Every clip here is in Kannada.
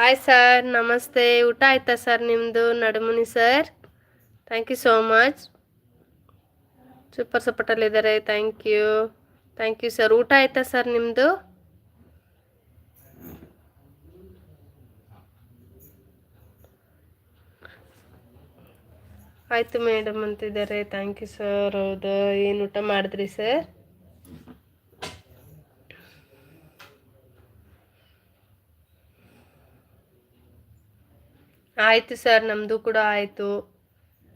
ಹಾಯ್ ಸರ್ ನಮಸ್ತೆ ಊಟ ಆಯ್ತಾ ಸರ್ ನಿಮ್ಮದು Nadumuni sir thank you so much super ಸಪೋರ್ಟಲ್ಲಿದ್ದಾರೆ thank you thank you sir ಊಟ ಆಯ್ತಾ ಸರ್ ನಿಮ್ಮದು ಆಯಿತು ಮೇಡಮ್ ಅಂತಿದ್ದಾರೆ ಥ್ಯಾಂಕ್ ಯು ಸರ್ ಹೌದು ಏನು ಊಟ ಮಾಡಿದ್ರಿ ಸರ್ ಆಯಿತು ಸರ್ ನಮ್ಮದು ಕೂಡ ಆಯಿತು.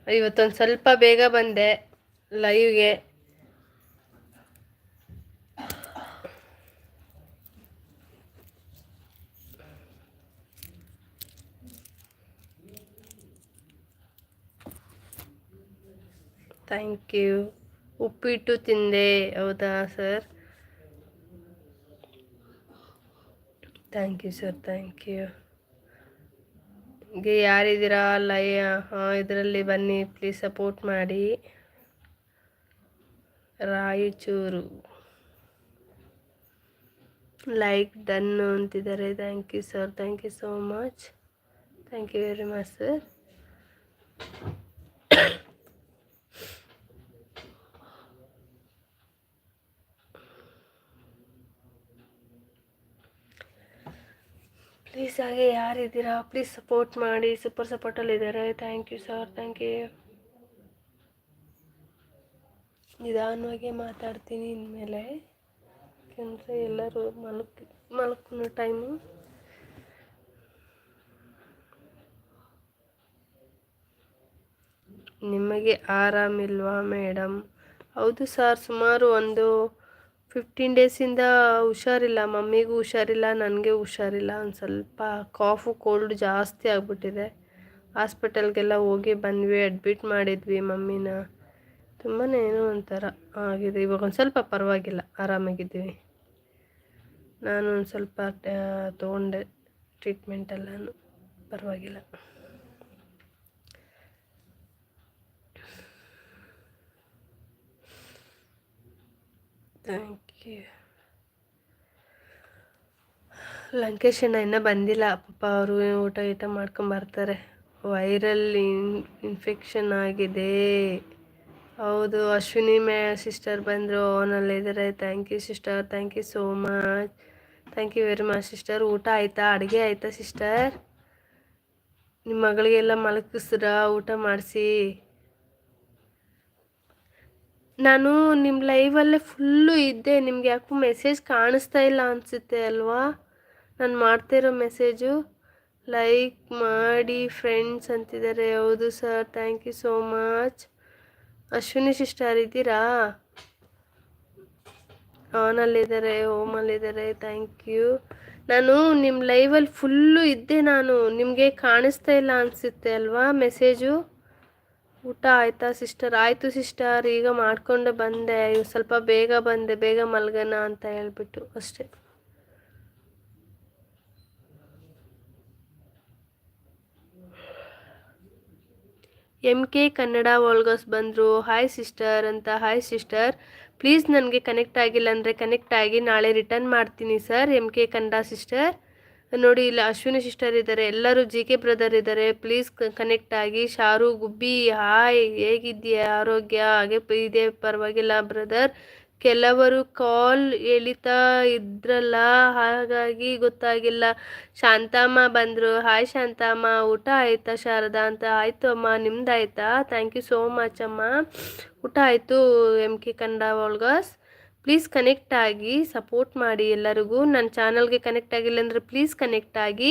ಇವತ್ತೊಂದು ಸ್ವಲ್ಪ ಬೇಗ ಬಂದೆ ಲೈವ್ಗೆ ಥ್ಯಾಂಕ್ ಯು ಉಪ್ಪಿಟ್ಟು ತಿಂದೆ, ಹೌದಾ sir? Thank you sir thank you ಗೆ ಯಾರಿದ್ದೀರಾ? ಲೈ ಇದರಲ್ಲಿ ಬನ್ನಿ ಪ್ಲೀಸ್ ಸಪೋರ್ಟ್ ಮಾಡಿ. ರಾಯಚೂರು. ಲೈಕ್ ಡನ್ನು ಅಂತಿದ್ದಾರೆ. Thank you sir thank you so much thank you very much sir please ಹಾಗೆ ಯಾರಿದ್ದೀರಾ ಪ್ಲೀಸ್ ಸಪೋರ್ಟ್ ಮಾಡಿ super ಸಪೋರ್ಟಲ್ಲಿದ್ದಾರೆ thank you sir thank you ನಿಧಾನವಾಗಿ ಮಾತಾಡ್ತೀನಿ ಇನ್ಮೇಲೆ. ಯಾಕೆಂದರೆ ಎಲ್ಲರೂ ಮಲಕ್ ಮಲ್ಕೋ ಟೈಮು ನಿಮಗೆ ಆರಾಮಿಲ್ವಾ ಮೇಡಮ್ ಹೌದು ಸರ್ ಸುಮಾರು ಒಂದು ಫಿಫ್ಟೀನ್ ಡೇಸಿಂದ ಹುಷಾರಿಲ್ಲ, ಮಮ್ಮಿಗೂ ಹುಷಾರಿಲ್ಲ, ನನಗೆ ಹುಷಾರಿಲ್ಲ, ಒಂದು ಸ್ವಲ್ಪ ಕಾಫು ಕೋಲ್ಡ್ ಜಾಸ್ತಿ ಆಗಿಬಿಟ್ಟಿದೆ. ಹಾಸ್ಪಿಟಲ್ಗೆಲ್ಲ ಹೋಗಿ ಬಂದ್ವಿ ಅಡ್ಮಿಟ್ ಮಾಡಿದ್ವಿ ಮಮ್ಮಿನ. ತುಂಬಾ ಏನೋ ಒಂಥರ ಆಗಿದೆ. ಇವಾಗ ಒಂದು ಸ್ವಲ್ಪ ಪರವಾಗಿಲ್ಲ, ಆರಾಮಾಗಿದ್ದೀವಿ. ನಾನು ಒಂದು ಸ್ವಲ್ಪ ತೊಗೊಂಡೆ ಟ್ರೀಟ್ಮೆಂಟೆಲ್ಲನೂ ಪರವಾಗಿಲ್ಲ. ಥ್ಯಾಂಕ್ ಯು ಲಂಕೇಶ್ ಅಣ್ಣ, ಇನ್ನೂ ಬಂದಿಲ್ಲ. ಪಾಪ ಅವರು ಊಟ ಗೀಟ ಮಾಡ್ಕೊಂಬರ್ತಾರೆ ವೈರಲ್ ಇನ್ ಇನ್ಫೆಕ್ಷನ್ ಆಗಿದೆ. ಹೌದು, ಅಶ್ವಿನಿ ಮೇ ಸಿಸ್ಟರ್ ಬಂದರು. ಇದ್ದಾರೆ thank you sister thank you so much thank you very much sister ಊಟ ಆಯಿತಾ? ಅಡುಗೆ ಆಯಿತಾ ಸಿಸ್ಟರ್ ನಿಮ್ಮ ಮಗಳಿಗೆಲ್ಲ ಮಲಗಿಸ್ರಾ? ಊಟ ಮಾಡಿಸಿ? ನಾನು ನಿಮ್ಮ ಲೈವಲ್ಲೇ ಫುಲ್ಲು ಇದ್ದೆ. ನಿಮ್ಗೆ ಯಾಕೂ ಮೆಸೇಜ್ ಕಾಣಿಸ್ತಾ ಇಲ್ಲ ಅನಿಸುತ್ತೆ ಅಲ್ವಾ? ನಾನು ಮಾಡ್ತಿರೋ ಮೆಸೇಜು ಲೈಕ್ ಮಾಡಿ ಫ್ರೆಂಡ್ಸ್ ಅಂತಿದ್ದಾರೆ. ಹೌದು sir thank you so much Ashwini sister ಇದ್ದೀರಾ? ಆನಲ್ಲಿದ್ದಾರೆ ಹೋಮಲ್ಲಿದ್ದಾರೆ ಥ್ಯಾಂಕ್ ಯು ನಾನು ನಿಮ್ಮ ಲೈವಲ್ಲಿ ಫುಲ್ಲು ಇದ್ದೆ ನಾನು. ನಿಮಗೆ ಕಾಣಿಸ್ತಾ ಇಲ್ಲ ಅನಿಸುತ್ತೆ ಅಲ್ವಾ ಮೆಸೇಜು ಊಟ ಆಯಿತಾ ಸಿಸ್ಟರ್ ಆಯಿತು ಸಿಸ್ಟರ್ ಈಗ ಮಾಡಿಕೊಂಡು ಬಂದೆ. ಸ್ವಲ್ಪ ಬೇಗ ಬಂದೆ, ಬೇಗ ಮಲ್ಗನ ಅಂತ ಹೇಳ್ಬಿಟ್ಟು ಅಷ್ಟೇ. ಎಂ ಕೆ ಕನ್ನಡ ವಾಲ್ಗಸ್ ಬಂದರು. ಹಾಯ್ ಸಿಸ್ಟರ್ ಅಂತ. ಹಾಯ್ ಸಿಸ್ಟರ್ ಪ್ಲೀಸ್ ನನಗೆ ಕನೆಕ್ಟ್ ಆಗಿಲ್ಲ ಅಂದರೆ ಕನೆಕ್ಟ್ ಆಗಿ ನಾಳೆ ರಿಟರ್ನ್ ಮಾಡ್ತೀನಿ sir M K Kannada sister ನೋಡಿ, ಇಲ್ಲಿ ಅಶ್ವಿನಿ ಸಿಸ್ಟರ್ ಇದ್ದಾರೆ ಎಲ್ಲರೂ ಜಿ ಕೆ ಬ್ರದರ್ ಇದ್ದಾರೆ ಪ್ಲೀಸ್ ಕನೆಕ್ಟ್ ಆಗಿ. ಶಾರು, ಗುಬ್ಬಿ ಹಾಯ್ ಹೇಗಿದ್ದೀಯ? ಆರೋಗ್ಯ, ಹಾಗೆ ಇದೆ, ಪರವಾಗಿಲ್ಲ ಬ್ರದರ್ ಕೆಲವರು ಕಾಲ್ ಎಳಿತಾ ಇದ್ರಲ್ಲ, ಹಾಗಾಗಿ ಗೊತ್ತಾಗಿಲ್ಲ. ಶಾಂತಮ್ಮ ಬಂದರು. ಹಾಯ್ ಶಾಂತಮ್ಮ, ಊಟ ಆಯ್ತಾ ಶಾರದಾ ಅಂತ. ಆಯಿತು ಅಮ್ಮ, ನಿಮ್ದಾಯ್ತಾ? ಥ್ಯಾಂಕ್ ಯು ಸೋ ಮಚ್ ಅಮ್ಮ. ಊಟ ಆಯಿತು M K Kannada vlogs please connect ಆಗಿ ಸಪೋರ್ಟ್ ಮಾಡಿ ಎಲ್ಲರಿಗೂ. ನನ್ನ ಚಾನಲ್ಗೆ ಕನೆಕ್ಟ್ ಆಗಿಲ್ಲ ಅಂದರೆ ಪ್ಲೀಸ್ ಕನೆಕ್ಟ್ ಆಗಿ.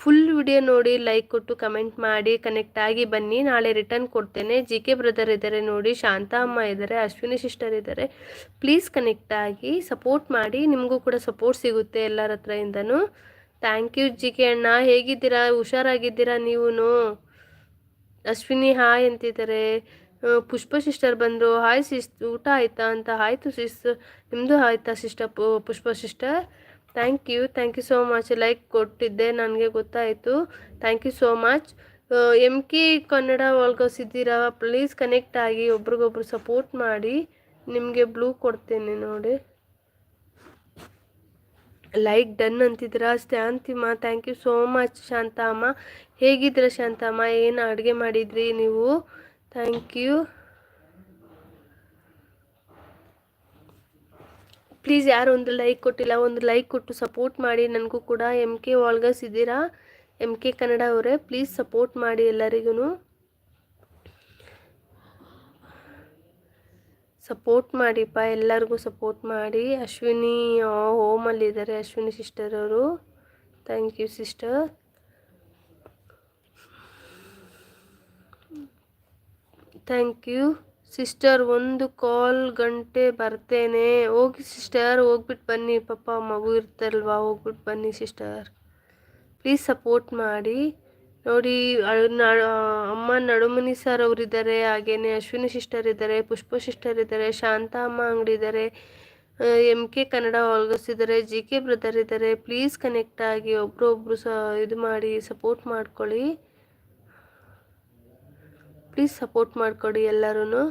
ಫುಲ್ ವಿಡಿಯೋ ನೋಡಿ ಲೈಕ್ ಕೊಟ್ಟು ಕಮೆಂಟ್ ಮಾಡಿ ಕನೆಕ್ಟ್ ಆಗಿ ಬನ್ನಿ. ನಾಳೆ ರಿಟರ್ನ್ ಕೊಡ್ತೇನೆ. ಜಿ ಕೆ ಬ್ರದರ್ ಇದ್ದಾರೆ ನೋಡಿ, ಶಾಂತ ಅಮ್ಮ ಇದ್ದಾರೆ ಅಶ್ವಿನಿ ಸಿಸ್ಟರ್ ಇದ್ದಾರೆ ಪ್ಲೀಸ್ ಕನೆಕ್ಟ್ ಆಗಿ ಸಪೋರ್ಟ್ ಮಾಡಿ. ನಿಮಗೂ ಕೂಡ ಸಪೋರ್ಟ್ ಸಿಗುತ್ತೆ ಎಲ್ಲರ ಹತ್ರಯಿಂದನೂ. ಥ್ಯಾಂಕ್ ಯು ಜಿ ಕೆ ಅಣ್ಣ. ಹೇಗಿದ್ದೀರಾ? ಹುಷಾರಾಗಿದ್ದೀರಾ ನೀವು ಅಶ್ವಿನಿ ಹಾಯ್ ಅಂತಿದ್ದಾರೆ. ಪುಷ್ಪ ಸಿಸ್ಟರ್ ಬಂದರು. ಹಾಯ್ ಸಿಸ್, ಊಟ ಆಯಿತಾ? ಅಂತ. ಆಯಿತು ಸಿಸ್ ನಿಮ್ಮದು ಆಯಿತಾ sister Pushpa sister? Thank you thank you so much. Like ಕೊಟ್ಟಿದ್ದೆ, ನನಗೆ ಗೊತ್ತಾಯಿತು. Thank you so much. M K Kannada ಒಳಗಿಸಿದ್ದೀರಾ please connect ಆಗಿ, ಒಬ್ರಿಗೊಬ್ರು ಸಪೋರ್ಟ್ ಮಾಡಿ. ನಿಮಗೆ ಬ್ಲೂ ಕೊಡ್ತೇನೆ ನೋಡಿ. Like done ಅಂತಿದ್ದೀರಾ? Shantimma, thank you so much. Shantamma, ಹೇಗಿದ್ದೀರಾ ಶಾಂತಮ್ಮ? ಏನು ಅಡುಗೆ ಮಾಡಿದ್ರಿ ನೀವು? ಥ್ಯಾಂಕ್ ಯು ಪ್ಲೀಸ್ ಯಾರು ಒಂದು ಲೈಕ್ ಕೊಟ್ಟಿಲ್ಲ, ಒಂದು ಲೈಕ್ ಕೊಟ್ಟು ಸಪೋರ್ಟ್ ಮಾಡಿ. ನನಗೂ ಕೂಡ ಎಂ ಕೆ ವಾಲ್ಗಸ್ ಇದ್ದೀರಾ? ಎಂ ಕೆ ಕನ್ನಡ ಅವರೇ ಪ್ಲೀಸ್ ಸಪೋರ್ಟ್ ಮಾಡಿ ಎಲ್ಲರಿಗೂ ಸಪೋರ್ಟ್ ಮಾಡಿಪ್ಪ, ಎಲ್ಲರಿಗೂ ಸಪೋರ್ಟ್ ಮಾಡಿ. ಅಶ್ವಿನಿ ಹೋಮಲ್ಲಿದ್ದಾರೆ ಅಶ್ವಿನಿ ಸಿಸ್ಟರ್ ಅವರು. Thank you sister thank you. Sister, ಒಂದು ಕಾಲ್ ಗಂಟೆ ಬರ್ತೇನೆ. ಹೋಗಿ ಸಿಸ್ಟರ್ ಹೋಗ್ಬಿಟ್ಟು ಬನ್ನಿ. ಪಾಪ ಮಗು ಇರ್ತಲ್ವಾ ಹೋಗ್ಬಿಟ್ಟು ಬನ್ನಿ ಸಿಸ್ಟರ್. ಪ್ಲೀಸ್ ಸಪೋರ್ಟ್ ಮಾಡಿ. ನೋಡಿ ಅಮ್ಮ ನಡುಮನಿ ಸರ್ ಅವರಿದ್ದಾರೆ. ಹಾಗೇನೆ ಅಶ್ವಿನಿ ಸಿಸ್ಟರ್ ಇದ್ದಾರೆ, ಪುಷ್ಪ ಸಿಸ್ಟರ್ ಇದ್ದಾರೆ, ಶಾಂತ ಅಮ್ಮ ಅಂಗಡಿ ಇದ್ದಾರೆ ಎಂ ಕೆ ಕನ್ನಡ ಆಲ್ಗಸ್ ಇದ್ದಾರೆ ಜಿ ಕೆ ಬ್ರದರ್ ಇದ್ದಾರೆ ಪ್ಲೀಸ್ ಕನೆಕ್ಟ್ ಆಗಿ ಒಬ್ರೊಬ್ರು ಸ, ಇದು ಮಾಡಿ, ಸಪೋರ್ಟ್ ಮಾಡ್ಕೊಳ್ಳಿ. ಪ್ಲೀಸ್ ಸಪೋರ್ಟ್ ಮಾಡಿಕೊಡಿ ಎಲ್ಲರೂ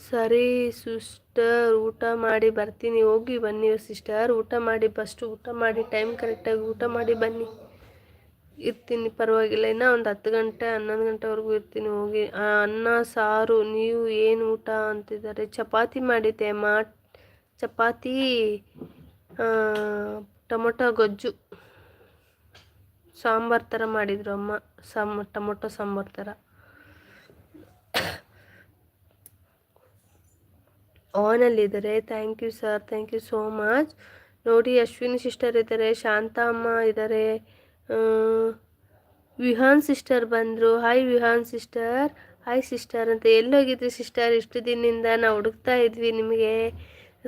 ಸರಿ ಸಿಸ್ಟರ್ ಊಟ ಮಾಡಿ ಬರ್ತೀನಿ. ಹೋಗಿ ಬನ್ನಿ ಸಿಸ್ಟರ್ ಊಟ ಮಾಡಿ ಫಸ್ಟು ಊಟ ಮಾಡಿ ಟೈಮ್ ಕರೆಕ್ಟಾಗಿ ಊಟ ಮಾಡಿ ಬನ್ನಿ. ಇರ್ತೀನಿ, ಪರವಾಗಿಲ್ಲ. ಇನ್ನೂ ಒಂದು ಹತ್ತು ಗಂಟೆ, ಹನ್ನೊಂದು ಗಂಟೆವರೆಗೂ ಇರ್ತೀನಿ ಹೋಗಿ. ಅನ್ನ, ಸಾರು, ನೀವು ಏನು ಊಟ ಅಂತಿದ್ದಾರೆ? ಚಪಾತಿ ಮಾಡಿದ್ದೆ ಮಾ ಚಪಾತಿ ಟೊಮೊಟೊ ಗೊಜ್ಜು. ಸಾಂಬಾರು ಥರ ಮಾಡಿದರು ಅಮ್ಮ. ಸಾಂಬ ಟೊಮೊಟೊ ಸಾಂಬಾರು ಥರ ಆನಲ್ಲಿದ್ದಾರೆ thank you sir thank you so much ನೋಡಿ, ಅಶ್ವಿನಿ ಸಿಸ್ಟರ್ ಇದ್ದಾರೆ. ಶಾಂತ ಅಮ್ಮ ಇದ್ದಾರೆ. ವಿಹಾನ್ ಸಿಸ್ಟರ್ ಬಂದರು. Hi Vihaan sister hi sister ಅಂತ. ಎಲ್ಲೋಗಿದ್ರಿ ಸಿಸ್ಟರ್ ಇಷ್ಟು ದಿನದಿಂದ ನಾವು ಹುಡುಕ್ತಾ ಇದ್ವಿ ನಿಮಗೆ.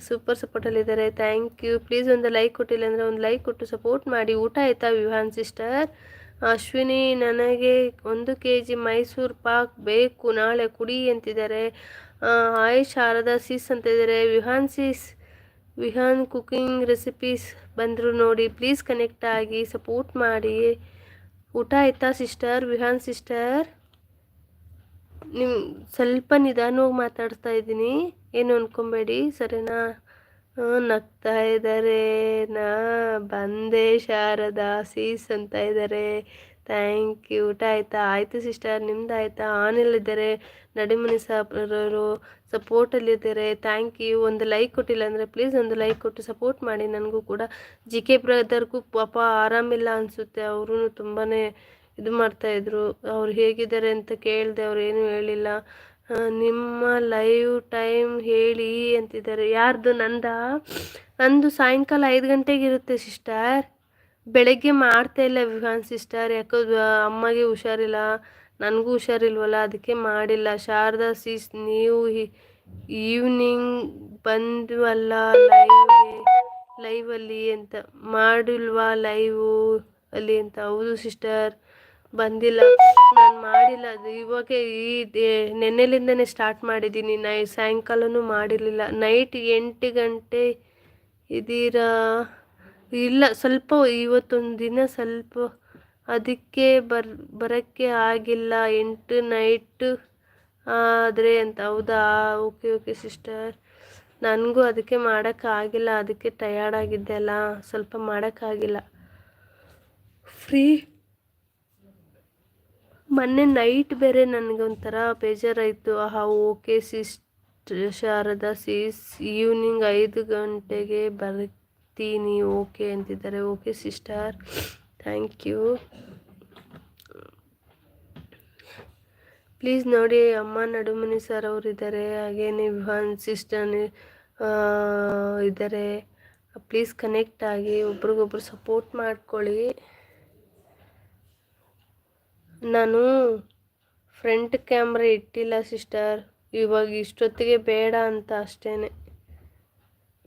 ಸೂಪರ್ ಸಪೋರ್ಟಲ್ಲಿದ್ದಾರೆ ಥ್ಯಾಂಕ್ ಯು ಪ್ಲೀಸ್ ಒಂದು ಲೈಕ್ ಕೊಟ್ಟಿಲ್ಲ ಅಂದರೆ ಒಂದು ಲೈಕ್ ಕೊಟ್ಟು ಸಪೋರ್ಟ್ ಮಾಡಿ. ಊಟ ಆಯಿತಾ ವಿಹಾನ್ ಸಿಸ್ಟರ್ ಅಶ್ವಿನಿ, ನನಗೆ ಒಂದು ಕೆ ಜಿ ಮೈಸೂರು ಪಾಕ್ ಬೇಕು. ನಾಳೆ ಕುಡಿ ಅಂತಿದ್ದಾರೆ. ಹಾಯ್ ಶಾರದಾ ಸೀಸ್ ಅಂತ ಇದ್ದಾರೆ. Vihaan sis Vihaan cooking recipes ಬಂದರು ನೋಡಿ. ಪ್ಲೀಸ್ ಕನೆಕ್ಟ್ ಆಗಿ ಸಪೋರ್ಟ್ ಮಾಡಿ. ಊಟ ಆಯ್ತಾ ಸಿಸ್ಟರ್ ವಿಹಾನ್ ಸಿಸ್ಟರ್ ನಿಮ್ಮ ಸ್ವಲ್ಪ ನಿಧಾನವಾಗಿ ಮಾತಾಡ್ತಾ ಇದ್ದೀನಿ. ಏನು ಅಂದ್ಕೊಬೇಡಿ ಸರಿನಾ? ನಗ್ತಾ ಇದ್ದಾರೆ. ನಾ ಬಂದೆ ಶಾರದಾ ಸೀಸ್ ಅಂತ ಇದ್ದಾರೆ. Thank you. ಊಟ ಆಯಿತಾ? ಆಯಿತು ಸಿಸ್ಟರ್, ನಿಮ್ದು ಆಯಿತಾ? ಆನಲ್ಲಿದ್ದಾರೆ ನಡಿಮನಿ ಸಾಬ್ರವರು ಸಪೋರ್ಟಲ್ಲಿದ್ದಾರೆ ಥ್ಯಾಂಕ್ ಯು. ಒಂದು ಲೈಕ್ ಕೊಟ್ಟಿಲ್ಲ ಅಂದರೆ ಪ್ಲೀಸ್ ಒಂದು ಲೈಕ್ ಕೊಟ್ಟು ಸಪೋರ್ಟ್ ಮಾಡಿ. ನನಗೂ ಕೂಡ ಜಿ ಕೆ ಬ್ರದರ್ಗೂ ಪಾಪ ಆರಾಮಿಲ್ಲ ಅನಿಸುತ್ತೆ. ಅವರು ತುಂಬಾ ಇದು ಮಾಡ್ತಾಯಿದ್ರು ಅವ್ರು ಹೇಗಿದ್ದಾರೆ ಅಂತ ಕೇಳಿದೆ ಅವ್ರು ಏನೂ ಹೇಳಿಲ್ಲ. ನಿಮ್ಮ ಲೈವ್ ಟೈಮ್ ಹೇಳಿ ಅಂತಿದ್ದಾರೆ. ಯಾರ್ದು ನಂದ? ನಂದು ಸಾಯಂಕಾಲ ಐದು ಗಂಟೆಗೆ ಇರುತ್ತೆ ಸಿಸ್ಟರ್. ಬೆಳಗ್ಗೆ ಮಾಡ್ತಾ ಇಲ್ಲ ವಿಹಾನ್ ಸಿಸ್ಟರ್. ಯಾಕೋ ಅಮ್ಮಗೆ ಹುಷಾರಿಲ್ಲ. ನನಗೂ ಹುಷಾರಿಲ್ವಲ್ಲ, ಅದಕ್ಕೆ ಮಾಡಿಲ್ಲ. ಶಾರದಾ ಸಿಸ್, ನೀವು ಈವ್ನಿಂಗ್ ಬಂದ್ವಲ್ಲ ಲೈವ್ಗೆ? ಲೈವಲ್ಲಿ ಅಂತ. ಮಾಡಿಲ್ವಾ ಲೈವು ಅಲ್ಲಿ ಅಂತ. ಹೌದು ಸಿಸ್ಟರ್. ಬಂದಿಲ್ಲ. ನಾನು ಮಾಡಿಲ್ಲ. ಅದು ಇವಾಗ ಈ ನೆನ್ನೆಲಿಂದನೇ ಸ್ಟಾರ್ಟ್ ಮಾಡಿದ್ದೀನಿ. ನೈ ಸಾಯಂಕಾಲನೂ ಮಾಡಿರಲಿಲ್ಲ. ನೈಟ್ ಎಂಟು ಗಂಟೆ ಇದ್ದೀರಾ? ಇಲ್ಲ, ಸ್ವಲ್ಪ ಇವತ್ತೊಂದು ದಿನ ಸ್ವಲ್ಪ ಅದಕ್ಕೆ ಬರ್, ಬರೋಕ್ಕೆ ಆಗಿಲ್ಲ. ಎಂಟು ನೈಟು ಆದರೆ ಅಂತ. ಹೌದಾ? ಓಕೆ ಓಕೆ ಸಿಸ್ಟರ್ ನನಗೂ ಅದಕ್ಕೆ ಮಾಡೋಕ್ಕಾಗಿಲ್ಲ ಅದಕ್ಕೆ ಟಯರ್ಡ್ ಆಗಿದ್ದೆ ಅಲ್ಲ. ಸ್ವಲ್ಪ ಮಾಡೋಕ್ಕಾಗಿಲ್ಲ ಫ್ರೀ ಮೊನ್ನೆ ನೈಟ್ ಬೇರೆ ನನಗೊಂಥರ ಬೇಜಾರಾಯಿತು. ಆಹಾ ಓಕೆ ಸಿಸ್ಟ್ ಶಾರದಾ ಸೀಸ್ ಈವ್ನಿಂಗ್ ಐದು ಗಂಟೆಗೆ ಬರ್ತೀನಿ. ಓಕೆ ಅಂತಿದ್ದಾರೆ. Okay sister thank you please ನೋಡಿ, ಅಮ್ಮ ನಡುಮನಿ ಸರ್ ಅವರಿದ್ದಾರೆ. ಹಾಗೇನೆ ವಿಹಾನ್ ಸಿಸ್ಟರ್ ಇದ್ದಾರೆ. ಪ್ಲೀಸ್ ಕನೆಕ್ಟ್ ಆಗಿ ಒಬ್ರಿಗೊಬ್ರು ಸಪೋರ್ಟ್ ಮಾಡ್ಕೊಳ್ಳಿ. ನಾನು ಫ್ರಂಟ್ ಕ್ಯಾಮ್ರ ಇಟ್ಟಿಲ್ಲ ಸಿಸ್ಟರ್ ಇವಾಗ ಇಷ್ಟೊತ್ತಿಗೆ ಬೇಡ ಅಂತ ಅಷ್ಟೇ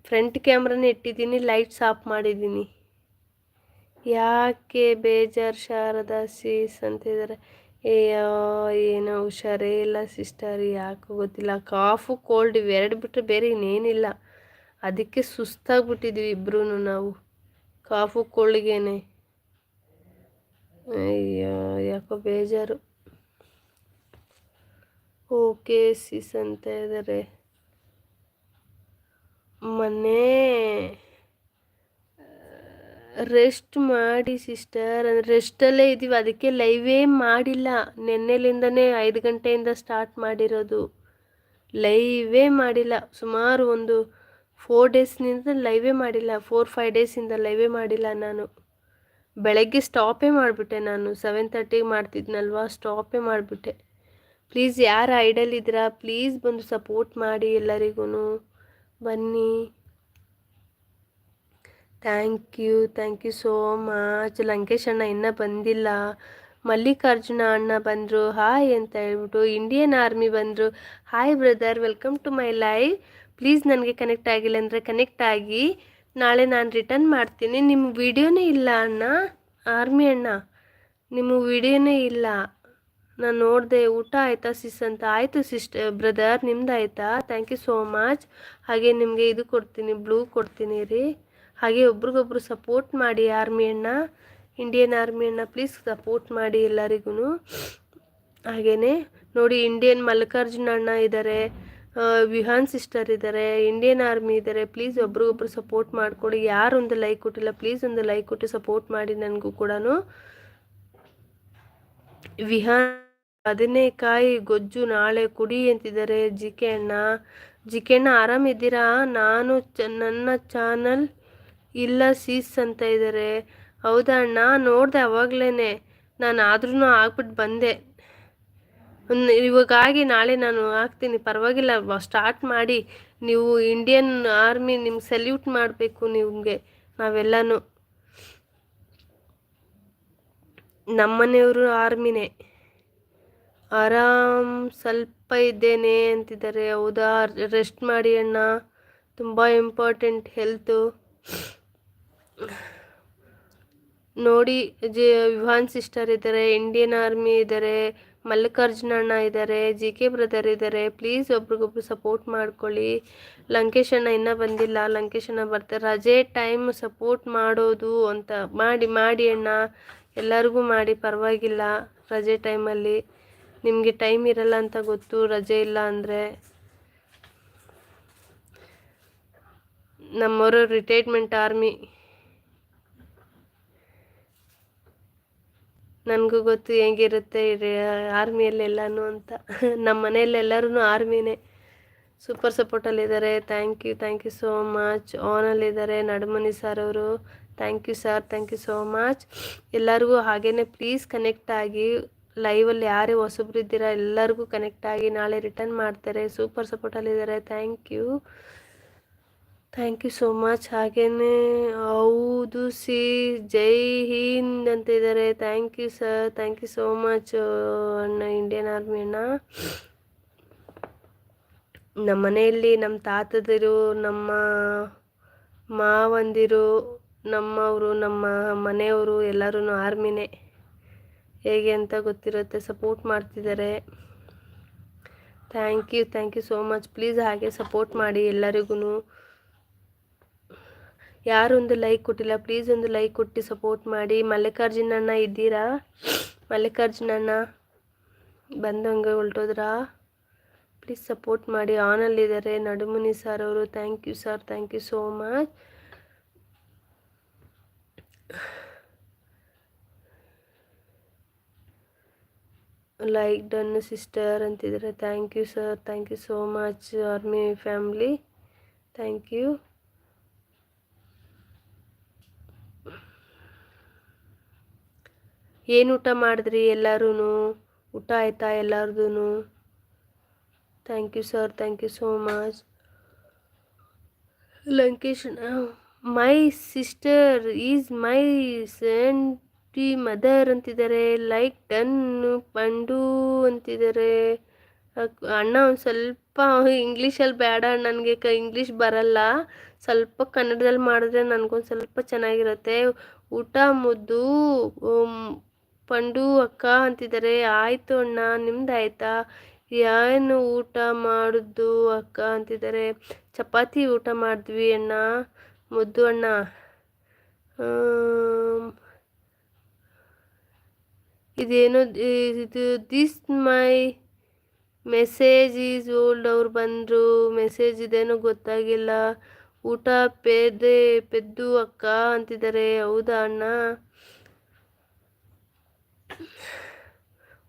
ಫ್ರಂಟ್ ಕ್ಯಾಮ್ರನೇ ಇಟ್ಟಿದ್ದೀನಿ ಲೈಟ್ಸ್ ಆಫ್ ಮಾಡಿದ್ದೀನಿ. ಯಾಕೆ ಬೇಜಾರು ಶಾರದಾ ಸೀಸ್ ಅಂತಿದ್ದಾರೆ ಏಯೋ ಏನೋ ಹುಷಾರೇ ಇಲ್ಲ ಸಿಸ್ಟರ್ ಯಾಕೋ ಗೊತ್ತಿಲ್ಲ. ಕಾಫು ಕೋಲ್ಡ್ ಇವೆರಡು ಬಿಟ್ಟರೆ ಬೇರೆ ಇನ್ನೇನಿಲ್ಲ. ಅದಕ್ಕೆ ಸುಸ್ತಾಗ್ಬಿಟ್ಟಿದ್ವಿ ಇಬ್ಬರೂ ನಾವು. ಕಾಫು ಕೋಲ್ಡ್ಗೇನೆ ಅಯ್ಯೋ, ಯಾಕೋ ಬೇಜಾರು. ಓಕೆ ಸಿಸ್ ಅಂತ ಇದ್ದಾರೆ ಮೊನ್ನೆ ರೆಸ್ಟ್ ಮಾಡಿ ಸಿಸ್ಟರ್ ಅಂದರೆ ರೆಸ್ಟಲ್ಲೇ ಇದ್ದೀವಿ ಅದಕ್ಕೆ ಲೈವೇ ಮಾಡಿಲ್ಲ. ನಿನ್ನೆಲಿಂದನೇ ಐದು ಗಂಟೆಯಿಂದ ಸ್ಟಾರ್ಟ್ ಮಾಡಿರೋದು. ಲೈವೇ ಮಾಡಿಲ್ಲ. ಸುಮಾರು ಒಂದು ಫೋರ್ ಡೇಸ್ನಿಂದ ಲೈವೇ ಮಾಡಿಲ್ಲ. ಫೋರ್ ಫೈವ್ ಡೇಸಿಂದ ಲೈವೇ ಮಾಡಿಲ್ಲ ನಾನು. ಬೆಳಗ್ಗೆ ಸ್ಟಾಪೇ ಮಾಡಿಬಿಟ್ಟೆ ನಾನು. ಸೆವೆನ್ ತರ್ಟಿಗೆ ಮಾಡ್ತಿದ್ನಲ್ವ ಸ್ಟಾಪೇ ಮಾಡಿಬಿಟ್ಟೆ. ಪ್ಲೀಸ್ ಯಾರು ಐಡಲ್ ಇದ್ದೀರಾ ಪ್ಲೀಸ್ ಬಂದು ಸಪೋರ್ಟ್ ಮಾಡಿ ಎಲ್ಲರಿಗೂ ಬನ್ನಿ. Thank you thank you so much Lankesh ಅಣ್ಣ ಇನ್ನೂ ಬಂದಿಲ್ಲ. ಮಲ್ಲಿಕಾರ್ಜುನ ಅಣ್ಣ ಬಂದರು. ಹಾಯ್ ಅಂತ ಹೇಳ್ಬಿಟ್ಟು ಇಂಡಿಯನ್ ಆರ್ಮಿ ಬಂದರು. Hi brother welcome to my life please ನನಗೆ ಕನೆಕ್ಟ್ ಆಗಿಲ್ಲ ಅಂದರೆ ಕನೆಕ್ಟ್ ಆಗಿ. ನಾಳೆ ನಾನು ರಿಟರ್ನ್ ಮಾಡ್ತೀನಿ. ನಿಮ್ಮ ವಿಡಿಯೋನೇ ಇಲ್ಲ ಅಣ್ಣ. ಆರ್ಮಿ ಅಣ್ಣ, ನಿಮ್ಮ ವಿಡಿಯೋನೇ ಇಲ್ಲ. ನಾನು ನೋಡಿದೆ, ಊಟ ಆಯಿತಾ ಸಿಸ್ ಅಂತ? ಆಯಿತು ಸಿಸ್ಟರ್ ಬ್ರದರ್ ನಿಮ್ದು ಆಯಿತಾ ಥ್ಯಾಂಕ್ ಯು ಸೋ ಮಚ್ ಹಾಗೆ ನಿಮಗೆ ಇದು ಕೊಡ್ತೀನಿ ಬ್ಲೂ ಕೊಡ್ತೀನಿ ರೀ. ಹಾಗೆ ಒಬ್ರಿಗೊಬ್ರು ಸಪೋರ್ಟ್ ಮಾಡಿ ಆರ್ಮಿ ಅಣ್ಣ. ಇಂಡಿಯನ್ ಆರ್ಮಿ ಅಣ್ಣ ಪ್ಲೀಸ್ ಸಪೋರ್ಟ್ ಮಾಡಿ ಎಲ್ಲರಿಗೂ ಹಾಗೆಯೇ ನೋಡಿ ಇಂಡಿಯನ್ ಮಲ್ಲಿಕಾರ್ಜುನ ಅಣ್ಣ ಇದ್ದಾರೆ ವಿಹಾನ್ ಸಿಸ್ಟರ್ ಇದ್ದಾರೆ ಇಂಡಿಯನ್ ಆರ್ಮಿ ಇದ್ದಾರೆ ಪ್ಲೀಸ್ ಒಬ್ರಿಗೊಬ್ರು ಸಪೋರ್ಟ್ ಮಾಡಿಕೊಡಿ. ಯಾರು ಒಂದು ಲೈಕ್ ಕೊಟ್ಟಿಲ್ಲ ಪ್ಲೀಸ್ ಒಂದು ಲೈಕ್ ಕೊಟ್ಟು ಸಪೋರ್ಟ್ ಮಾಡಿ ನನಗೂ ಕೂಡ ವಿಹಾನ್ ಬದನೆಕಾಯಿ ಗೊಜ್ಜು ನಾಳೆ ಕುಡಿ ಅಂತಿದ್ದಾರೆ ಜಿಕೆ ಅಣ್ಣ. ಜಿಕೆ ಅಣ್ಣ ಆರಾಮಿದ್ದೀರಾ ನಾನು ಚ, ನನ್ನ ಚಾನಲ್ ಇಲ್ಲ ಸೀಸ್ ಅಂತ ಇದ್ದಾರೆ ಹೌದಾ ಅಣ್ಣ? ನೋಡಿದೆ ಅವಾಗಲೇ ನಾನು ಆದ್ರೂ ಆಗ್ಬಿಟ್ಟು ಬಂದೆ. ಇವಾಗಾಗಿ ನಾಳೆ ನಾನು ಹಾಕ್ತೀನಿ. ಪರವಾಗಿಲ್ಲ ಸ್ಟಾರ್ಟ್ ಮಾಡಿ. ನೀವು ಇಂಡಿಯನ್ ಆರ್ಮಿ ನಿಮ್ಗೆ ಸೆಲ್ಯೂಟ್ ಮಾಡಬೇಕು ನಿಮಗೆ, ನಾವೆಲ್ಲನೂ. ನಮ್ಮನೆಯವರು ಆರ್ಮಿನೇ ಆರಾಮ್ ಸ್ವಲ್ಪ ಇದ್ದೇನೆ ಅಂತಿದ್ದಾರೆ. ಹೌದಾ? ರೆಸ್ಟ್ ಮಾಡಿ ಅಣ್ಣ. ತುಂಬ ಇಂಪಾರ್ಟೆಂಟ್ ಹೆಲ್ತು ನೋಡಿ, ಜಿ ವಿಹಾನ್ ಸಿಸ್ಟರ್ ಇದ್ದಾರೆ ಇಂಡಿಯನ್ ಆರ್ಮಿ ಇದ್ದಾರೆ ಮಲ್ಲಿಕಾರ್ಜುನ ಅಣ್ಣ ಇದ್ದಾರೆ ಜಿ ಕೆ ಬ್ರದರ್ ಇದ್ದಾರೆ ಪ್ಲೀಸ್ ಒಬ್ರಿಗೊಬ್ರು ಸಪೋರ್ಟ್ ಮಾಡ್ಕೊಳ್ಳಿ. ಲಂಕೇಶ್ ಅಣ್ಣ ಇನ್ನೂ ಬಂದಿಲ್ಲ, ಲಂಕೇಶ್ ಅಣ್ಣ ಬರ್ತಾರೆ. ರಜೆ ಟೈಮ್ ಸಪೋರ್ಟ್ ಮಾಡೋದು ಅಂತ ಮಾಡಿ ಮಾಡಿ ಅಣ್ಣ. ಎಲ್ಲರಿಗೂ ಮಾಡಿ, ಪರವಾಗಿಲ್ಲ ರಜೆ ಟೈಮಲ್ಲಿ ನಿಮಗೆ ಟೈಮ್ ಇರಲ್ಲ ಅಂತ ಗೊತ್ತು, ರಜೆ ಇಲ್ಲ ಅಂದರೆ. ನಮ್ಮವರು ರಿಟೈರ್ಮೆಂಟ್ ಆರ್ಮಿ ನನಗೂ ಗೊತ್ತು ಹೆಂಗಿರುತ್ತೆ ಆರ್ಮಿಯಲ್ಲಿ ಎಲ್ಲಾನು ಅಂತ. ನಮ್ಮ ಮನೆಯಲ್ಲೆಲ್ಲರೂ ಆರ್ಮಿನೇ. Super ಸಪೋರ್ಟಲ್ಲಿದ್ದಾರೆ. Thank you thank you so much. ಆನಲ್ಲಿದ್ದಾರೆ Nadumani sir ಅವರು thank you sir, thank you so much. ಎಲ್ಲರಿಗೂ ಹಾಗೇ ಪ್ಲೀಸ್ ಕನೆಕ್ಟ್ ಆಗಿ ಲೈವಲ್ಲಿ ಯಾರೇ ಹೊಸಬ್ರು ಇದ್ದೀರಾ ಎಲ್ಲರಿಗೂ ಕನೆಕ್ಟ್ ಆಗಿ ನಾಳೆ ರಿಟರ್ನ್ ಮಾಡ್ತಾರೆ. Super ಸಪೋರ್ಟಲ್ಲಿದ್ದಾರೆ. Thank you. Thank you so much ಹಾಗೇನೆ ಹೌದು ಸಿ, ಜೈ ಹಿಂದ್ ಅಂತ ಇದ್ದಾರೆ thank you sir thank you so much ಅಣ್ಣ ಇಂಡಿಯನ್ ಆರ್ಮಿ ಅಣ್ಣ. ನಮ್ಮ ಮನೆಯಲ್ಲಿ ನಮ್ಮ ತಾತದಿರು, ನಮ್ಮ ಮಾವಂದಿರು, ನಮ್ಮವರು, ನಮ್ಮ ಮನೆಯವರು ಎಲ್ಲರೂ ಆರ್ಮಿನೇ ಹೇಗೆ ಅಂತ ಗೊತ್ತಿರುತ್ತೆ. ಸಪೋರ್ಟ್ ಮಾಡ್ತಿದ್ದಾರೆ. Thank you thank you so much please ಹಾಗೆ ಸಪೋರ್ಟ್ ಮಾಡಿ ಎಲ್ಲರಿಗೂ ಯಾರೊಂದು ಲೈಕ್ ಕೊಟ್ಟಿಲ್ಲ ಪ್ಲೀಸ್ ಒಂದು ಲೈಕ್ ಕೊಟ್ಟು ಸಪೋರ್ಟ್ ಮಾಡಿ. ಮಲ್ಲಿಕಾರ್ಜುನಣ್ಣ ಇದ್ದೀರಾ? ಮಲ್ಲಿಕಾರ್ಜುನಣ್ಣ ಬಂದಂಗೆ ಹೊಲ್ಟೋದ್ರಾ ಪ್ಲೀಸ್ ಸಪೋರ್ಟ್ ಮಾಡಿ. ಆನಲ್ಲಿದ್ದಾರೆ ನಡುಮುನಿ ಸರ್ ಅವರು. Thank you sir thank you so much like done sister ಅಂತಿದ್ದಾರೆ thank you sir thank you so much army family thank you ಏನು ಊಟ ಮಾಡಿದ್ರಿ ಎಲ್ಲರೂ ಊಟ ಆಯ್ತಾ ಎಲ್ಲರದೂ thank you sir thank you so much Lankesh my sister is my senti mother ಅಂತಿದ್ದಾರೆ. ಲೈಕ್ ಡನ್ ಪಂಡು ಅಂತಿದ್ದಾರೆ. ಅಣ್ಣ ಒಂದು ಸ್ವಲ್ಪ ಇಂಗ್ಲೀಷಲ್ಲಿ ಬೇಡ ನನಗೆ ಕ ಇಂಗ್ಲೀಷ್ ಬರಲ್ಲ. ಸ್ವಲ್ಪ ಕನ್ನಡದಲ್ಲಿ ಮಾಡಿದ್ರೆ ನನಗೊಂದು ಸ್ವಲ್ಪ ಚೆನ್ನಾಗಿರುತ್ತೆ. ಊಟ ಮುದ್ದು ಪಂಡು ಅಕ್ಕ ಅಂತಿದ್ದಾರೆ. ಆಯಿತು ಅಣ್ಣ ನಿಮ್ದು ಆಯಿತಾ ಏನು ಊಟ ಮಾಡಿದ್ದು ಅಕ್ಕ ಅಂತಿದ್ದಾರೆ. ಚಪಾತಿ ಊಟ ಮಾಡಿದ್ವಿ ಅಣ್ಣ. ಮುದ್ದು ಅಣ್ಣ. ಇದೇನು ಇದು this my message is old ಅವ್ರು ಬಂದರು. ಮೆಸೇಜ್ ಇದೇನೋ ಗೊತ್ತಾಗಿಲ್ಲ. ಊಟ ಪೇದೆ ಪೆದ್ದು ಅಕ್ಕ ಅಂತಿದ್ದಾರೆ. ಹೌದಾ ಅಣ್ಣ?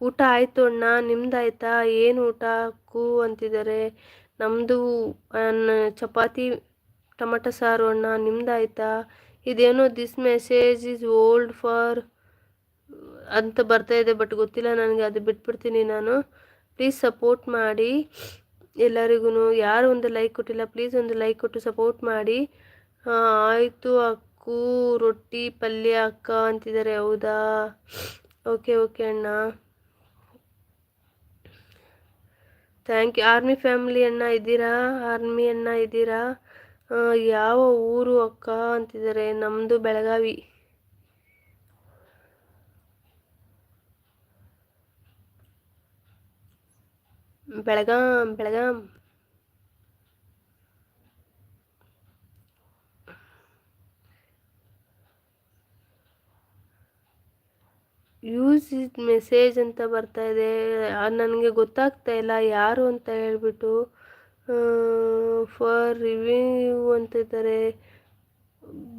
ಊಟ ಆಯಿತು ಅಣ್ಣ, ನಿಮ್ದಾಯ್ತಾ? ಏನು ಊಟ? ಕೂ ಅಂತಿದ್ದಾರೆ. ನಮ್ಮದು ಚಪಾತಿ, ಟೊಮಟೊ ಸಾರು ಅಣ್ಣ, ನಿಮ್ದಾಯ್ತಾ? ಇದೇನೋ this message is old for ಅಂತ ಬರ್ತಾ ಇದೆ ಬಟ್ ಗೊತ್ತಿಲ್ಲ ನನಗೆ, ಅದು ಬಿಟ್ಬಿಡ್ತೀನಿ ನಾನು. ಪ್ಲೀಸ್ ಸಪೋರ್ಟ್ ಮಾಡಿ. ಎಲ್ಲರಿಗೂ ಯಾರು ಒಂದು ಲೈಕ್ ಕೊಟ್ಟಿಲ್ಲ ಪ್ಲೀಸ್ ಒಂದು ಲೈಕ್ ಕೊಟ್ಟು ಸಪೋರ್ಟ್ ಮಾಡಿ. ಆಯಿತು ಅಕ್ಕು, ರೊಟ್ಟಿ, ಪಲ್ಯ ಅಕ್ಕ ಅಂತಿದ್ದಾರೆ, ಹೌದಾ? ಓಕೆ ಓಕೆ ಅಣ್ಣ. ಥ್ಯಾಂಕ್ ಯು ಆರ್ಮಿ ಫ್ಯಾಮಿಲಿ ಅಣ್ಣ ಇದ್ದೀರಾ? ಆರ್ಮಿ ಅಣ್ಣ ಇದ್ದೀರಾ? ಯಾವ ಊರು ಅಕ್ಕ ಅಂತಿದ್ದಾರೆ? ನಮ್ಮದು Belagavi. Belgaum Belgaum. Use is message ಅಂತ ಬರ್ತಾ ಇದೆ. ನನಗೆ ಗೊತ್ತಾಗ್ತಾ ಇಲ್ಲ ಯಾರು ಅಂತ ಹೇಳ್ಬಿಟ್ಟು. ಫಾರ್ ರಿವ್ಯೂ ಅಂತಿದ್ದಾರೆ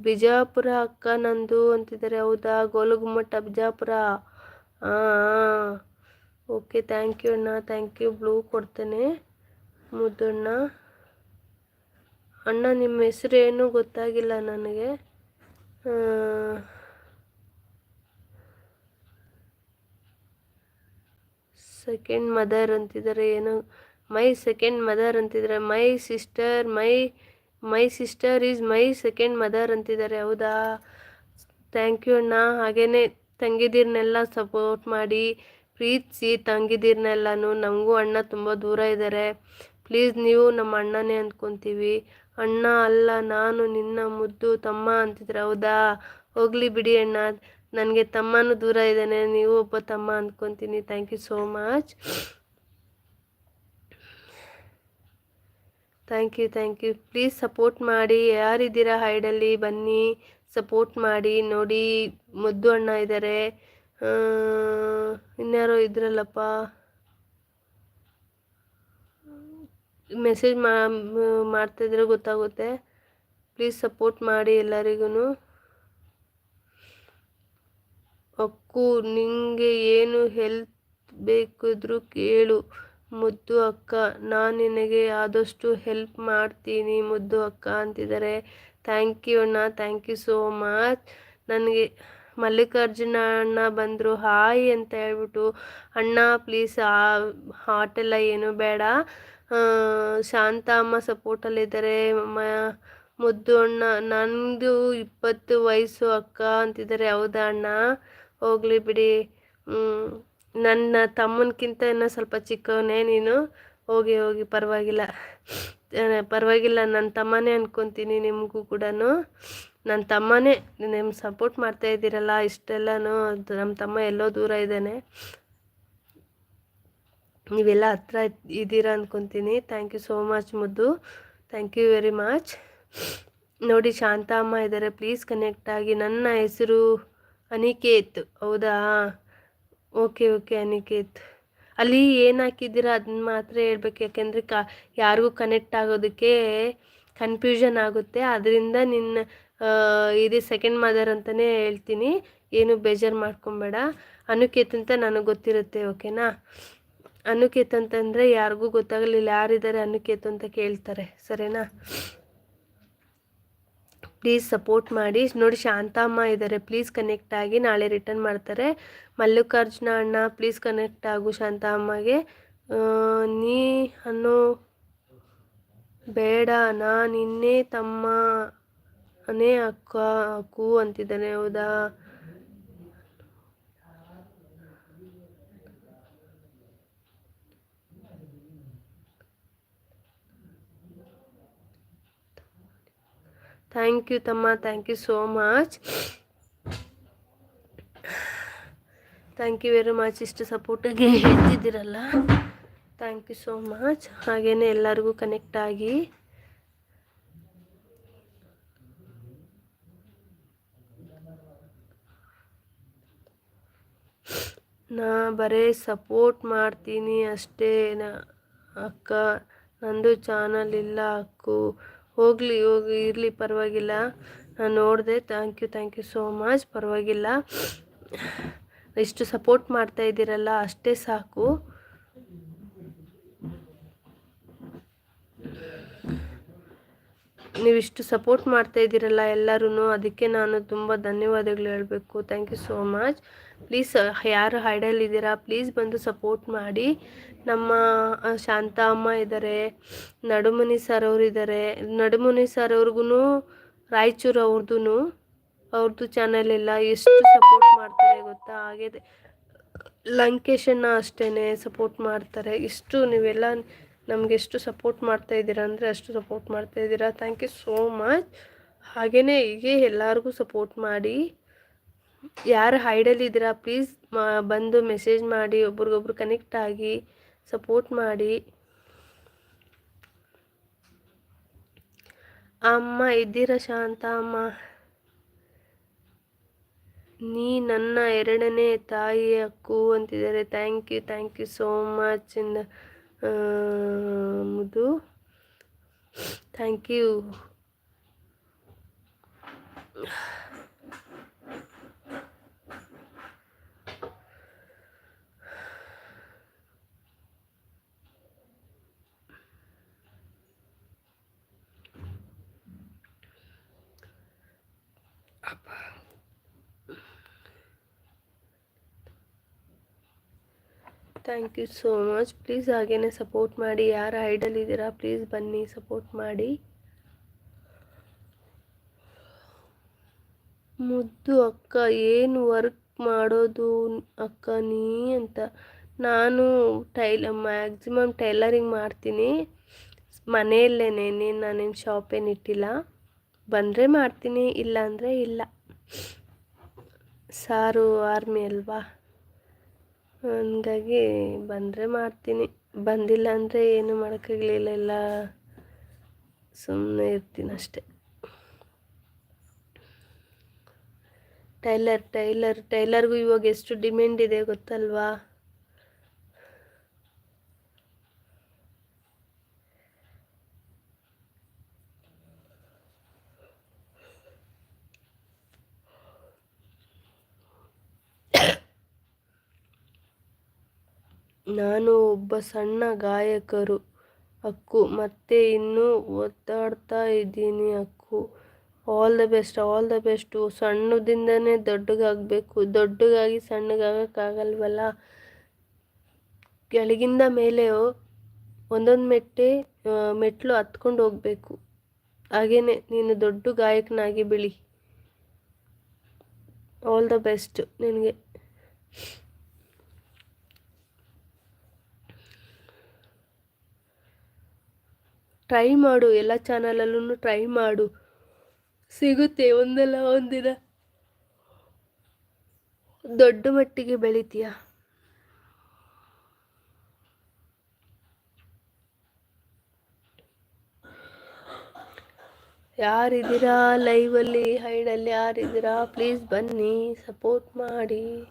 ಬಿಜಾಪುರ ಅಕ್ಕ ನಂದು ಅಂತಿದ್ದಾರೆ ಹೌದಾ? ಗೋಲಗುಮ್ಮಟ್ಟ ಬಿಜಾಪುರ? ಹಾಂ ಓಕೆ ಥ್ಯಾಂಕ್ ಯು ಅಣ್ಣ. ಥ್ಯಾಂಕ್ ಯು ಬ್ಲೂ ಕೊಡ್ತೇನೆ. ಮುದ್ದಣ್ಣ. ಅಣ್ಣ, ನಿಮ್ಮ ಹೆಸರು ಏನೂ ಗೊತ್ತಾಗಿಲ್ಲ ನನಗೆ. ಸೆಕೆಂಡ್ ಮದರ್ ಅಂತಿದ್ದಾರೆ, ಏನು ಮೈ ಸೆಕೆಂಡ್ ಮದರ್ ಅಂತಿದ್ದಾರೆ my sister my my sister is my second mother ಅಂತಿದ್ದಾರೆ, ಹೌದಾ? ಥ್ಯಾಂಕ್ ಯು ಅಣ್ಣ ಹಾಗೇ ತಂಗಿದಿರ್ನೆಲ್ಲ ಸಪೋರ್ಟ್ ಮಾಡಿ, ಪ್ರೀತಿಸಿ ತಂಗಿದೀರ್ನೆಲ್ಲನೂ, ನಮಗೂ ಅಣ್ಣ ತುಂಬ ದೂರ ಇದ್ದಾರೆ ಪ್ಲೀಸ್ ನೀವು ನಮ್ಮ ಅಣ್ಣನೇ ಅಂದ್ಕೊತೀವಿ ಅಣ್ಣ ಅಲ್ಲ, ನಾನು ನಿನ್ನ ಮುದ್ದು ತಮ್ಮ ಅಂತಿದ್ರೆ ಹೌದಾ? ಹೋಗಲಿ ಬಿಡಿ ಅಣ್ಣ. ನನಗೆ ತಮ್ಮನೂ ದೂರ ಇದ್ದಾನೆ, ನೀವು ಒಬ್ಬ ತಮ್ಮ ಅಂದ್ಕೊತೀನಿ thank you so much thank you thank you please support ಮಾಡಿ. ಯಾರಿದ್ದೀರಾ ಹೈಡಲ್ಲಿ ಬನ್ನಿ ಸಪೋರ್ಟ್ ಮಾಡಿ. ನೋಡಿ, ಮುದ್ದು ಅಣ್ಣ ಇದ್ದಾರೆ ಇನ್ಯಾರೋ ಇದ್ರಲ್ಲಪ್ಪ? ಮೆಸೇಜ್ ಮಾಡ್ತಾಯಿದ್ರೆ ಗೊತ್ತಾಗುತ್ತೆ. ಪ್ಲೀಸ್ ಸಪೋರ್ಟ್ ಮಾಡಿ ಎಲ್ಲರಿಗೂ ಅಕ್ಕು, ನಿಂಗೆ ಏನು ಹೆಲ್ಪ್ ಬೇಕಿದ್ರು ಕೇಳು. ಮುದ್ದು ಅಕ್ಕ, ನಾನು ನಿನಗೆ ಆದಷ್ಟು ಹೆಲ್ಪ್ ಮಾಡ್ತೀನಿ ಮುದ್ದು ಅಕ್ಕ ಅಂತಿದ್ದಾರೆ ಥ್ಯಾಂಕ್ ಯು ಅಣ್ಣ, ಥ್ಯಾಂಕ್ ಯು ಸೋ ಮಚ್. ನನಗೆ ಮಲ್ಲಿಕಾರ್ಜುನ ಅಣ್ಣ ಬಂದರು, ಹಾಯ್ ಅಂತ ಹೇಳ್ಬಿಟ್ಟು, ಅಣ್ಣ, ಪ್ಲೀಸ್, ಆ ಹಾಟೆಲ್ಲ ಏನು ಬೇಡ. ಶಾಂತ ಅಮ್ಮ ಸಪೋರ್ಟಲ್ಲಿದ್ದಾರೆ ಮ, ಮುದ್ದು ಅಣ್ಣ ನನ್ನದು ಇಪ್ಪತ್ತು ವಯಸ್ಸು ಅಕ್ಕ ಅಂತಿದ್ದಾರೆ ಹೌದಾ ಅಣ್ಣ? ಹೋಗಲಿ ಬಿಡಿ. ನನ್ನ ತಮ್ಮನಕ್ಕಿಂತ ಇನ್ನೂ ಸ್ವಲ್ಪ ಚಿಕ್ಕವನೇ ನೀನು. ಹೋಗಿ ಹೋಗಿ ಪರವಾಗಿಲ್ಲ. ಪರವಾಗಿಲ್ಲ ನನ್ನ ತಮ್ಮನೇ ಅಂದ್ಕೊತೀನಿ ನಿಮಗೂ ಕೂಡ ನನ್ನ ತಮ್ಮನೇ ನಿಮ್ಮ ಸಪೋರ್ಟ್ ಮಾಡ್ತಾ ಇದ್ದೀರಲ್ಲ ಇಷ್ಟೆಲ್ಲನೂ. ನಮ್ಮ ತಮ್ಮ ಎಲ್ಲೋ ದೂರ ಇದ್ದಾನೆ. ನೀವೆಲ್ಲ ಹತ್ರ ಇದ್ದೀರಾ ಅಂದ್ಕೊತೀನಿ ಥ್ಯಾಂಕ್ ಯು ಸೋ ಮಚ್ ಮುದ್ದು. ಥ್ಯಾಂಕ್ ಯು ವೆರಿ ಮಚ್ ನೋಡಿ, ಶಾಂತ ಅಮ್ಮ ಇದ್ದಾರೆ. ಪ್ಲೀಸ್ ಕನೆಕ್ಟ್ ಆಗಿ. ನನ್ನ ಹೆಸರು ಅನಿಕೇತ್, ಹೌದಾ? Okay okay, Aniket. ಅಲ್ಲಿ ಏನು ಹಾಕಿದ್ದೀರಾ? ಅದನ್ನ ಮಾತ್ರ ಹೇಳ್ಬೇಕು. ಯಾಕೆಂದರೆ ಕ, ಯಾರಿಗೂ ಕನೆಕ್ಟ್ ಆಗೋದಕ್ಕೆ ಕನ್ಫ್ಯೂಷನ್ ಆಗುತ್ತೆ. ಅದರಿಂದ ನಿನ್ನ ಇದು ಸೆಕೆಂಡ್ ಮದರ್ ಅಂತಲೇ ಹೇಳ್ತೀನಿ. ಏನು ಬೇಜಾರು ಮಾಡ್ಕೊಬೇಡ. ಅನುಕೇತ್ ಅಂತ ನನಗೆ ಗೊತ್ತಿರುತ್ತೆ, ಓಕೆನಾ? ಅನುಕೇತ್ ಅಂತಂದರೆ ಯಾರಿಗೂ ಗೊತ್ತಾಗಲಿಲ್ಲ. ಯಾರಿದ್ದಾರೆ ಅನುಕೇತ್ ಅಂತ ಕೇಳ್ತಾರೆ, ಸರಿನಾ? ಪ್ಲೀಸ್ ಸಪೋರ್ಟ್ ಮಾಡಿ. ನೋಡಿ, ಶಾಂತಮ್ಮ ಇದ್ದಾರೆ ಪ್ಲೀಸ್ ಕನೆಕ್ಟ್ ಆಗಿ ನಾಳೆ ರಿಟರ್ನ್ ಮಾಡ್ತಾರೆ. ಮಲ್ಲಿಕಾರ್ಜುನ ಅಣ್ಣ ಪ್ಲೀಸ್ ಕನೆಕ್ಟ್ ಆಗು ಶಾಂತಮ್ಮಗೆ. ನೀ ಅನ್ನೋ ಬೇಡ ನಾ ನಿನ್ನೆ ತಮ್ಮ ಅನೇ ಅಕ್ಕ, ಅಕ್ಕು ಅಂತಿದ್ದಾನೆ. ಹೌದಾ? ಥ್ಯಾಂಕ್ ಯು ತಮ್ಮ thank you so much thank you very much ಇಷ್ಟು ಸಪೋರ್ಟಿಗೆ ಹೇಳ್ತಿದ್ದೀರಲ್ಲ? ಥ್ಯಾಂಕ್ ಯು ಸೋ ಮಚ್ ಹಾಗೇನೆ ಎಲ್ಲರಿಗೂ ಕನೆಕ್ಟ್ ಆಗಿ. ನಾ ಬರೇ ಸಪೋರ್ಟ್ ಮಾಡ್ತೀನಿ ಅಷ್ಟೇ. ಅಕ್ಕ, ನಂದು ಚಾನಲ್ ಇಲ್ಲ, ಅಕ್ಕು. ಹೋಗಲಿ ಹೋಗಿ ಇರಲಿ, ಪರವಾಗಿಲ್ಲ. ನಾನು ನೋಡಿದೆ thank you thank you so much ಪರವಾಗಿಲ್ಲ. ಇಷ್ಟು ಸಪೋರ್ಟ್ ಮಾಡ್ತಾ ಇದ್ದೀರಲ್ಲ, ಅಷ್ಟೇ ಸಾಕು. ನೀವಿಷ್ಟು ಸಪೋರ್ಟ್ ಮಾಡ್ತಾ ಇದ್ದೀರಲ್ಲ ಎಲ್ಲರೂ ಅದಕ್ಕೆ ನಾನು ತುಂಬ ಧನ್ಯವಾದಗಳು ಹೇಳಬೇಕು. Thank you so much please ಯಾರು ಹೈಡಲ್ಲಿದ್ದೀರಾ ಪ್ಲೀಸ್ ಬಂದು ಸಪೋರ್ಟ್ ಮಾಡಿ. ನಮ್ಮ ಶಾಂತ ಅಮ್ಮ ಇದ್ದಾರೆ ನಡುಮನಿ ಸರ್ ಅವರು ಇದ್ದಾರೆ ನಡುಮನಿ ಸರ್ ಅವ್ರಿಗೂ ರಾಯಚೂರು ಅವ್ರದ್ದು ಅವ್ರದ್ದು ಚಾನಲ್ ಎಲ್ಲ ಎಷ್ಟು ಸಪೋರ್ಟ್ ಮಾಡ್ತಾರೆ ಗೊತ್ತಾ? ಹಾಗೆ ಲಂಕೇಶನ್ನ ಅಷ್ಟೇ ಸಪೋರ್ಟ್ ಮಾಡ್ತಾರೆ. ಇಷ್ಟು ನೀವೆಲ್ಲ ನಮಗೆ ಎಷ್ಟು ಸಪೋರ್ಟ್ ಮಾಡ್ತಾ ಇದ್ದೀರಾ ಅಂದರೆ ಅಷ್ಟು ಸಪೋರ್ಟ್ ಮಾಡ್ತಾ ಇದ್ದೀರಾ. ಥ್ಯಾಂಕ್ ಯು ಸೋ ಮಚ್ ಹಾಗೆಯೇ ಹೀಗೆ ಎಲ್ಲರಿಗೂ ಸಪೋರ್ಟ್ ಮಾಡಿ. ಯಾರು ಹೈಡಲ್ಲಿದ್ದೀರಾ ಪ್ಲೀಸ್ ಬಂದು ಮೆಸೇಜ್ ಮಾಡಿ, ಒಬ್ರಿಗೊಬ್ರು ಕನೆಕ್ಟ್ ಆಗಿ ಸಪೋರ್ಟ್ ಮಾಡಿ. ಅಮ್ಮ ಇದ್ದೀರಾ ಶಾಂತ ಅಮ್ಮ? ನೀ ನನ್ನ ಎರಡನೇ ತಾಯಿ ಅಕ್ಕು ಅಂತಿದ್ದಾರೆ. Thank you thank you so much ಇಂದ ಮುದು thank you thank you so much please ಹಾಗೇ ಸಪೋರ್ಟ್ ಮಾಡಿ. ಯಾರು ಐಡಲ್ ಇದ್ದೀರಾ ಪ್ಲೀಸ್ ಬನ್ನಿ ಸಪೋರ್ಟ್ ಮಾಡಿ. ಮುದ್ದು ಅಕ್ಕ, ಏನು ವರ್ಕ್ ಮಾಡೋದು ಅಕ್ಕ ನೀ ಅಂತ. ನಾನು ಟೈಲ ಮ್ಯಾಕ್ಸಿಮಮ್ ಟೈಲರಿಂಗ್ ಮಾಡ್ತೀನಿ. ಮನೆಯಲ್ಲೇ ನೀನು ನಾನೇನು ಶಾಪೇನು ಇಟ್ಟಿಲ್ಲ. ಬಂದರೆ ಮಾಡ್ತೀನಿ ಇಲ್ಲ ಅಂದರೆ ಇಲ್ಲ. ಸಾರು ಆರ್ಮಿ ಅಲ್ವಾ? ಹಂಗಾಗಿ ಬಂದರೆ ಮಾಡ್ತೀನಿ. ಬಂದಿಲ್ಲ ಅಂದರೆ ಏನು ಮಾಡೋಕ್ಕಾಗಲಿಲ್ಲ ಇಲ್ಲ ಸುಮ್ಮನೆ ಇರ್ತೀನಿ ಅಷ್ಟೆ. ಟೈಲರ್ ಟೈಲರ್, ಟೈಲರ್ಗೂ ಇವಾಗ ಎಷ್ಟು ಡಿಮ್ಯಾಂಡ್ ಇದೆ ಗೊತ್ತಲ್ವಾ? ನಾನು ಒಬ್ಬ ಸಣ್ಣ ಗಾಯಕರು. ಅಕ್ಕು, ಮತ್ತೆ ಇನ್ನೂ ಒದ್ದಾಡ್ತಾ ಇದ್ದೀನಿ ಅಕ್ಕು. All the best all the best ಸಣ್ಣದಿಂದನೇ ದೊಡ್ಡಗಾಗಬೇಕು. ದೊಡ್ಡಗಾಗಿ ಸಣ್ಣಗಾಗಕ್ಕಾಗಲ್ವಲ್ಲ? ಕೆಳಗಿಂದ ಮೇಲೆ ಒಂದೊಂದು ಮೆಟ್ಟೆ ಮೆಟ್ಟಲು ಹತ್ಕೊಂಡು ಹೋಗಬೇಕು. ಹಾಗೇನೆ, ನೀನು ದೊಡ್ಡ ಗಾಯಕನಾಗಿ ಬಿಳಿ. ಆಲ್ ದ ಬೆಸ್ಟ್ ನಿನಗೆ. ಟ್ರೈ ಮಾಡು, ಎಲ್ಲ ಚಾನಲಲ್ಲೂ ಟ್ರೈ ಮಾಡು. ಸಿಗುತ್ತೆ ಒಂದಲ್ಲ ಒಂದಿನ. ದೊಡ್ಡ ಮಟ್ಟಿಗೆ ಬೆಳಿತೀಯ? ಯಾರಿದ್ದೀರಾ ಲೈವಲ್ಲಿ ಹೈಡಲ್ಲಿ ಯಾರಿದ್ದೀರಾ? ಪ್ಲೀಸ್ ಬನ್ನಿ ಸಪೋರ್ಟ್ ಮಾಡಿ.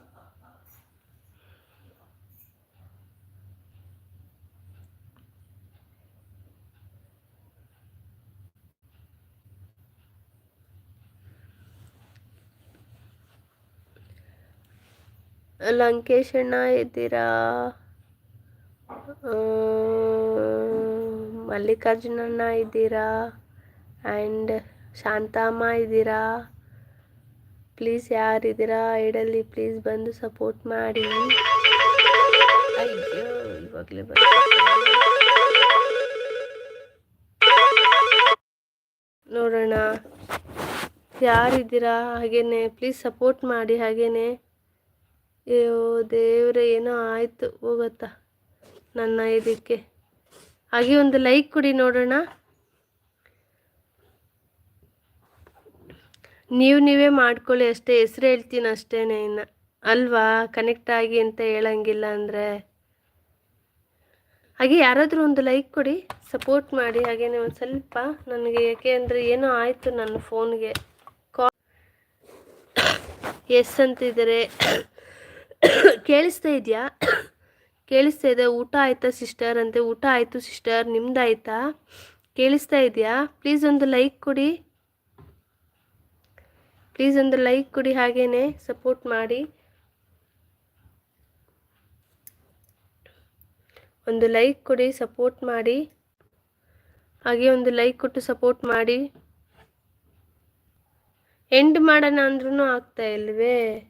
ಲಂಕೇಶ್ ಅಣ್ಣ ಇದ್ದೀರಾ? ಮಲ್ಲಿಕಾರ್ಜುನ ಮಲ್ಲಿಕಾರ್ಜುನಣ್ಣ ಇದ್ದೀರಾ? ಆ್ಯಂಡ್ ಶಾಂತಮ್ಮ ಇದ್ದೀರಾ? ಪ್ಲೀಸ್ ಯಾರಿದ್ದೀರಾ ಐಡಲ್ಲಿ ಪ್ಲೀಸ್ ಬಂದು ಸಪೋರ್ಟ್ ಮಾಡಿ. ಇವಾಗಲೇ ಬರ ನೋಡೋಣ. ಯಾರಿದ್ದೀರಾ ಹಾಗೇನೆ ಪ್ಲೀಸ್ ಸಪೋರ್ಟ್ ಮಾಡಿ, ಹಾಗೇನೆ. ಅಯ್ಯೋ ದೇವ್ರೆ, ಏನೋ ಆಯಿತು ಹೋಗತ್ತಾ ನನ್ನ ಇದಕ್ಕೆ. ಹಾಗೆ ಒಂದು ಲೈಕ್ ಕೊಡಿ ನೋಡೋಣ. ನೀವು ನೀವೇ ಮಾಡ್ಕೊಳ್ಳಿ ಅಷ್ಟೇ, ಹೆಸ್ರು ಹೇಳ್ತೀನಿ ಅಷ್ಟೇನೆ ಇನ್ನು. ಅಲ್ವಾ ಕನೆಕ್ಟ್ ಆಗಿ ಅಂತ ಹೇಳಂಗಿಲ್ಲ ಅಂದರೆ. ಹಾಗೆ ಯಾರಾದರೂ ಒಂದು ಲೈಕ್ ಕೊಡಿ ಸಪೋರ್ಟ್ ಮಾಡಿ. ಹಾಗೇನೆ ಒಂದು ಸ್ವಲ್ಪ ನನಗೆ, ಯಾಕೆ ಅಂದರೆ ಏನೋ ಆಯಿತು ನನ್ನ ಫೋನ್ಗೆ ಕಾ ಎಸ್ ಅಂತಿದ್ದಾರೆ. ಕೇಳಿಸ್ತಾ ಇದೆಯಾ? ಕೇಳಿಸ್ತಾ ಇದೆ. ಊಟ ಆಯ್ತಾ ಸಿಸ್ಟರ್? ಅಂತೆ ಊಟ ಆಯಿತು ಸಿಸ್ಟರ್. ನಿಮ್ದಾಯ್ತಾ? ಕೇಳಿಸ್ತಾ ಇದೆಯಾ? ಪ್ಲೀಸ್ ಒಂದು ಲೈಕ್ ಕೊಡಿ. ಪ್ಲೀಸ್ ಒಂದು ಲೈಕ್ ಕೊಡಿ ಹಾಗೇನೆ. ಸಪೋರ್ಟ್ ಮಾಡಿ. ಒಂದು ಲೈಕ್ ಕೊಡಿ, ಸಪೋರ್ಟ್ ಮಾಡಿ. ಹಾಗೆ ಒಂದು ಲೈಕ್ ಕೊಟ್ಟು ಸಪೋರ್ಟ್ ಮಾಡಿ. ಎಂಡ್ ಮಾಡೋಣ ಅಂದ್ರೂ ಆಗ್ತಾ ಇಲ್ವೇ?